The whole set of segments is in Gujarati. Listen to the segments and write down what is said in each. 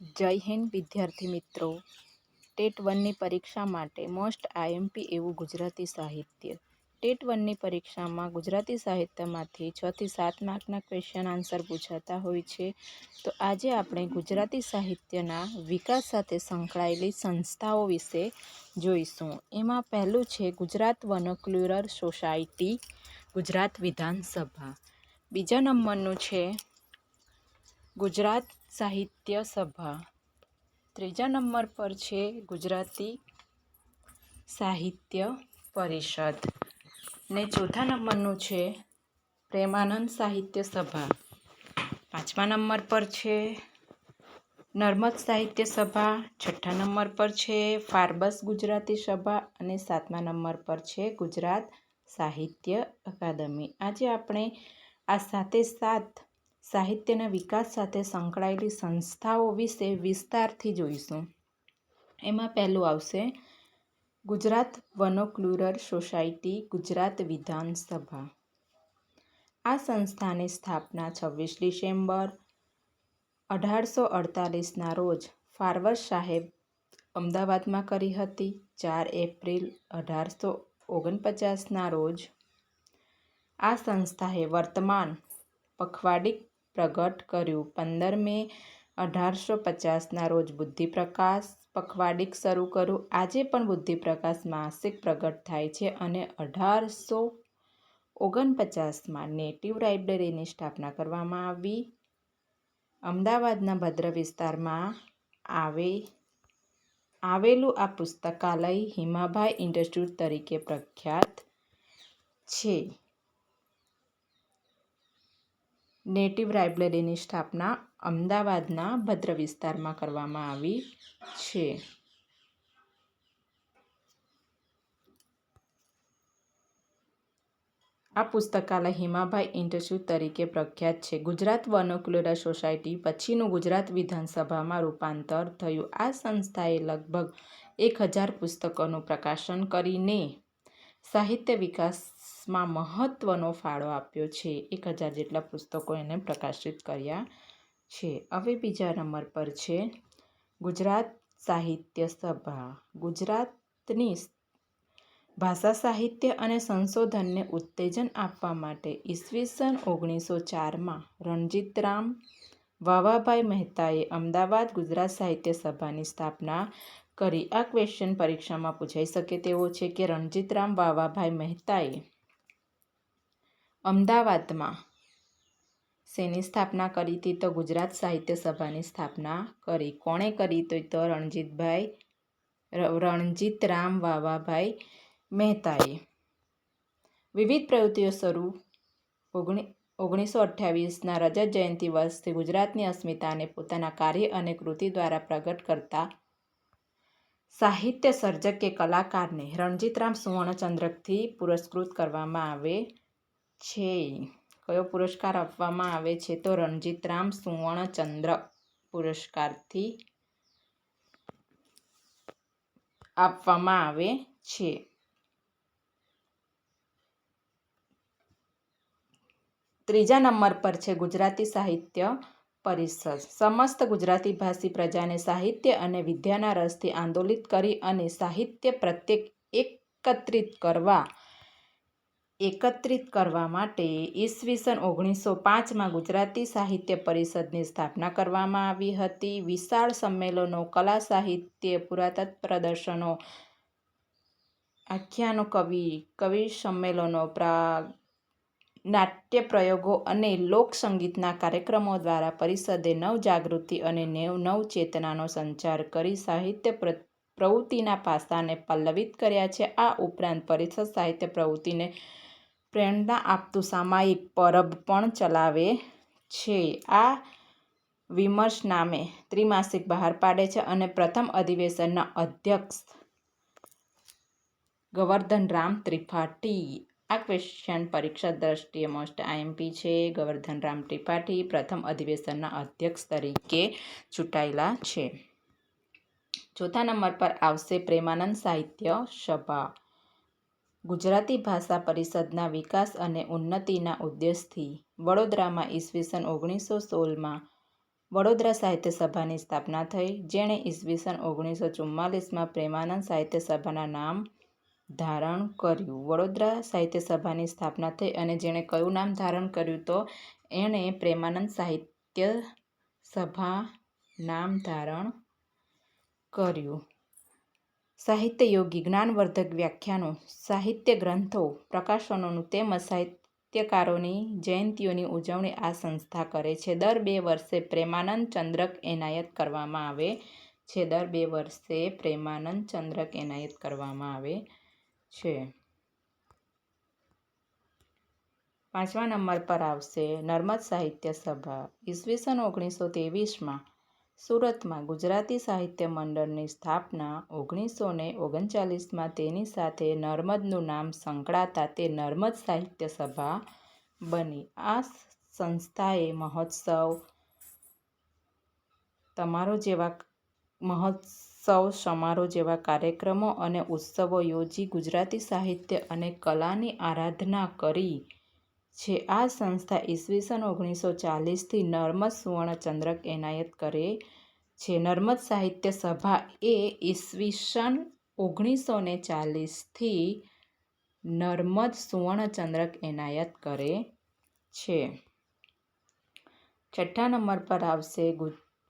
જય હિન્દ, વિદ્યાર્થી મિત્રો. ટેટ વનની પરીક્ષા માટે મોસ્ટ આઈએમપી એવું ગુજરાતી સાહિત્ય. ટેટ વનની પરીક્ષામાં ગુજરાતી સાહિત્યમાંથી છથી સાત માર્કના ક્વેશ્ચન આન્સર પૂછાતા હોય છે. તો આજે આપણે ગુજરાતી સાહિત્યના વિકાસ સાથે સંકળાયેલી સંસ્થાઓ વિશે જોઈશું. એમાં પહેલું છે ગુજરાત વનોક્લ્યુરર સોસાયટી, ગુજરાત વિધાનસભા. બીજા નંબરનું છે ગુજરાત સાહિત્ય સભા. ત્રીજા નંબર પર છે ગુજરાતી સાહિત્ય પરિષદ. ને ચોથા નંબરનું છે પ્રેમાનંદ સાહિત્ય સભા. પાંચમા નંબર પર છે નર્મદ સાહિત્ય સભા. છઠ્ઠા નંબર પર છે ફાર્બસ ગુજરાતી સભા. અને સાતમા નંબર પર છે ગુજરાત સાહિત્ય અકાદમી. આજે આપણે આ સાતે સાત સાહિત્યના વિકાસ સાથે સંકળાયેલી સંસ્થાઓ વિશે વિસ્તારથી જોઈશું. એમાં પહેલું આવશે, ગુજરાત વનોક્લુરર સોસાયટી, ગુજરાત વિધાનસભા. આ સંસ્થાની સ્થાપના છવ્વીસ ડિસેમ્બર અઢારસો અડતાલીસના રોજ ફારવર સાહેબ અમદાવાદમાં કરી હતી. ચાર એપ્રિલ અઢારસો ઓગણપચાસના રોજ આ સંસ્થાએ વર્તમાન પખવાડિક પ્રગટ કર્યું. પંદર મે અઢારસો પચાસના રોજ બુદ્ધિપ્રકાશ પખવાડિક શરૂ કર્યું. આજે પણ બુદ્ધિપ્રકાશ માસિક પ્રગટ થાય છે અને અઢારસો ઓગણપચાસમાં નેટિવ લાઇબ્રેરીની સ્થાપના કરવામાં આવી. અમદાવાદના ભદ્ર વિસ્તારમાં આવે, આવેલું આ પુસ્તકાલય હિમાભાઈ ઇન્સ્ટિટ્યૂટ તરીકે પ્રખ્યાત છે. નેટિવ લાઇબ્રેરીની સ્થાપના અમદાવાદના ભદ્ર વિસ્તારમાં કરવામાં આવી છે. આ પુસ્તકાલય હિમાભાઈ ઇન્સ્ટિટ્યૂટ તરીકે પ્રખ્યાત છે. ગુજરાત વનોકુલરા સોસાયટી પછીનું ગુજરાત વિધાનસભામાં રૂપાંતર થયું. આ સંસ્થાએ લગભગ એક હજાર પુસ્તકોનું પ્રકાશન કરીને સાહિત્ય વિકાસમાં મહત્ત્વનો ફાળો આપ્યો છે. એક હજાર જેટલા પુસ્તકો એને પ્રકાશિત કર્યા છે. હવે બીજા નંબર પર છે. ગુજરાત સાહિત્ય સભા. ગુજરાતની ભાષા સાહિત્ય અને સંશોધનને ઉત્તેજન આપવા માટે ઈસવીસન ઓગણીસો ચારમાં રણજીતરામ વાવાભાઈ મહેતાએ અમદાવાદ ગુજરાત સાહિત્ય સભાની સ્થાપના કરી. આ ક્વેશ્ચન પરીક્ષામાં પૂછાઈ શકે તેવો છે કે રણજીતરામ વાવાભાઈ મહેતાએ અમદાવાદમાં શેની સ્થાપના કરી હતી તો ગુજરાત સાહિત્ય સભાની સ્થાપના કરી. કોણે કરી તો રણજીતભાઈ રણજીત રામ વાવાભાઈ મહેતાએ. વિવિધ પ્રવૃત્તિઓ શરૂ ઓગણી, ઓગણીસો અઠ્યાવીસના રજત જયંતિ વર્ષથી ગુજરાતની અસ્મિતાને પોતાના કાર્ય અને કૃતિ દ્વારા પ્રગટ કરતા સાહિત્ય સર્જક કે કલાકારને રણજીતરામ સુવર્ણચંદ્રકથી પુરસ્કૃત કરવામાં આવે. છે કયો પુરસ્કાર આપવામાં આવે છે તો રણજીતરામ સુવર્ણચંદ્ર પુરસ્કારથી આપવામાં આવે છે. ત્રીજા નંબર પર છે ગુજરાતી સાહિત્ય પરિષદ. સમસ્ત ગુજરાતી ભાષી પ્રજાને સાહિત્ય અને વિદ્યાના રસથી આંદોલિત કરી અને સાહિત્ય પ્રત્યે એકત્રિત કરવા એકત્રિત કરવા માટે ઈસવીસન ઓગણીસો પાંચમાં ગુજરાતી સાહિત્ય પરિષદની સ્થાપના કરવામાં આવી હતી. વિશાળ સંમેલનો, કલા સાહિત્ય, પુરાતત્વ પ્રદર્શનો, આખ્યાનો, કવિ કવિ સંમેલનો, પ્રા, નાટ્ય પ્રયોગો અને લોકસંગીતના કાર્યક્રમો દ્વારા પરિષદે નવજાગૃતિ અને નેવ, નવચેતનાનો સંચાર કરી સાહિત્ય પ્રવૃત્તિના પાસાને પલ્લવિત કર્યા છે. આ ઉપરાંત પરિષદ સાહિત્ય પ્રવૃત્તિને પ્રેરણા આપતું સામાયિક પરબ પણ ચલાવે છે. આ વિમર્શ નામે ત્રિમાસિક બહાર પાડે છે અને પ્રથમ અધિવેશનના અધ્યક્ષ ગવર્ધનરામ ત્રિપાઠી. આ ક્વેશ્ચન પરીક્ષા દ્રષ્ટિએ મોસ્ટ આઈએમપી છે. ગવર્ધનરામ ત્રિપાઠી પ્રથમ અધિવેશનના અધ્યક્ષ તરીકે ચૂંટાયેલા છે. ચોથા નંબર પર આવશે પ્રેમાનંદ સાહિત્ય સભા. ગુજરાતી ભાષા પરિષદના વિકાસ અને ઉન્નતિના ઉદ્દેશથી વડોદરામાં ઈસવીસન ઓગણીસો સોળમાં વડોદરા સાહિત્ય સભાની સ્થાપના થઈ, જેણે ઈસવીસન ઓગણીસો ચુમ્માલીસમાં પ્રેમાનંદ સાહિત્ય સભાના નામ ધારણ કર્યું. વડોદરા સાહિત્ય સભાની સ્થાપના થઈ અને જેણે કયું નામ ધારણ કર્યું તો એણે પ્રેમાનંદ સાહિત્ય સભા નામ ધારણ કર્યું. સાહિત્ય યોગી જ્ઞાનવર્ધક વ્યાખ્યાનો, સાહિત્ય ગ્રંથો, પ્રકાશનોનું તેમજ સાહિત્યકારોની જયંતીઓની ઉજવણી આ સંસ્થા કરે છે. દર બે વર્ષે પ્રેમાનંદ ચંદ્રક એનાયત કરવામાં આવે છે. દર બે વર્ષે પ્રેમાનંદ ચંદ્રક એનાયત કરવામાં આવે છે. પાંચમા નંબર પર આવશે નર્મદ સાહિત્ય સભા. ઈસવીસન ઓગણીસો ત્રેવીસમાં સુરતમાં ગુજરાતી સાહિત્ય મંડળની સ્થાપના ઓગણીસો ને ઓગણચાલીસમાં તેની સાથે નર્મદનું નામ સંકળાતા તે નર્મદ સાહિત્ય સભા બની. આ સંસ્થાએ મહોત્સવ, તમારો જેવા મહોત્સવ, સમારોહ જેવા કાર્યક્રમો અને ઉત્સવો યોજી ગુજરાતી સાહિત્ય અને કલાની આરાધના કરી. છે. આ સંસ્થા ઈસવીસન ઓગણીસો ચાલીસથી નર્મદ સુવર્ણચંદ્રક એનાયત કરે છે. નર્મદ સાહિત્ય સભા એ ઈસવીસન ઓગણીસો ને ચાલીસથી નર્મદ સુવર્ણચંદ્રક એનાયત કરે છે. છઠ્ઠા નંબર પર આવશે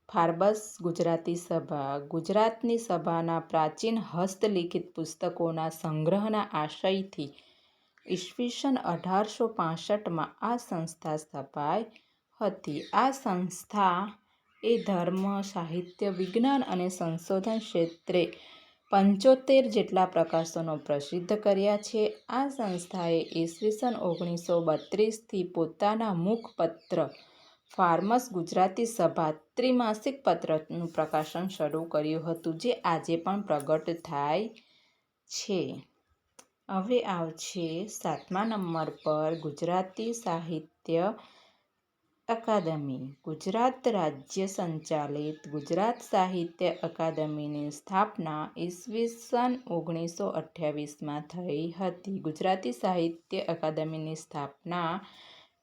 ફાર્બસ ગુજરાતી સભા. ગુજરાતની સભાના પ્રાચીન હસ્તલિખિત પુસ્તકોના સંગ્રહના આશયથી ઈસવીસન અઢારસો પાસઠમાં આ સંસ્થા સ્થપાઈ હતી. આ સંસ્થા એ ધર્મ, સાહિત્ય, વિજ્ઞાન અને સંશોધન ક્ષેત્રે પંચોતેર જેટલા પ્રકાશનો પ્રસિદ્ધ કર્યા છે. આ સંસ્થાએ ઈસવીસન ઓગણીસો બત્રીસથી પોતાના મુખપત્ર ફાર્મસ ગુજરાતી સભા ત્રિમાસિક પત્રનું પ્રકાશન શરૂ કર્યું હતું, જે આજે પણ પ્રગટ થાય છે. હવે આવશે સાતમા નંબર પર ગુજરાતી સાહિત્ય અકાદમી. ગુજરાત રાજ્ય સંચાલિત ગુજરાત સાહિત્ય અકાદમીની સ્થાપના ઈસવીસન ઓગણીસો અઠ્યાવીસમાં થઈ હતી. ગુજરાતી સાહિત્ય અકાદમીની સ્થાપના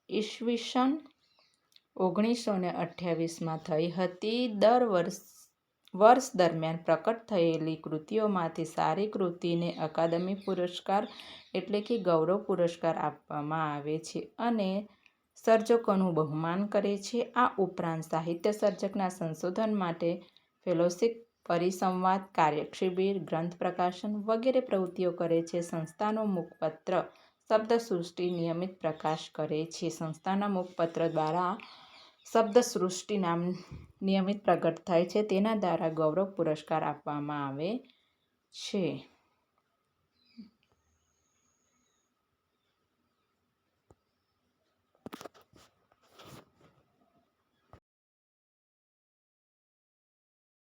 ઈસવીસન ઓગણીસો ને અઠ્યાવીસમાં થઈ હતી. દર વર્ષ વર્ષ દરમિયાન પ્રકટ થયેલી કૃતિઓમાંથી સારી કૃતિને અકાદમી પુરસ્કાર એટલે કે ગૌરવ પુરસ્કાર આપવામાં આવે છે અને સર્જકોનું બહુમાન કરે છે. આ ઉપરાંત સાહિત્ય સર્જકના સંશોધન માટે ફેલોશિપ પરિસંવાદ, કાર્યશિબિર, ગ્રંથ પ્રકાશન વગેરે પ્રવૃત્તિઓ કરે છે. સંસ્થાનો મુખપત્ર શબ્દસૃષ્ટિ નિયમિત પ્રકાશ કરે છે. સંસ્થાના મુખપત્ર દ્વારા શબ્દસૃષ્ટિ નામ નિયમિત પ્રગટ થાય છે. તેના દ્વારા ગૌરવ પુરસ્કાર આપવામાં આવે છે.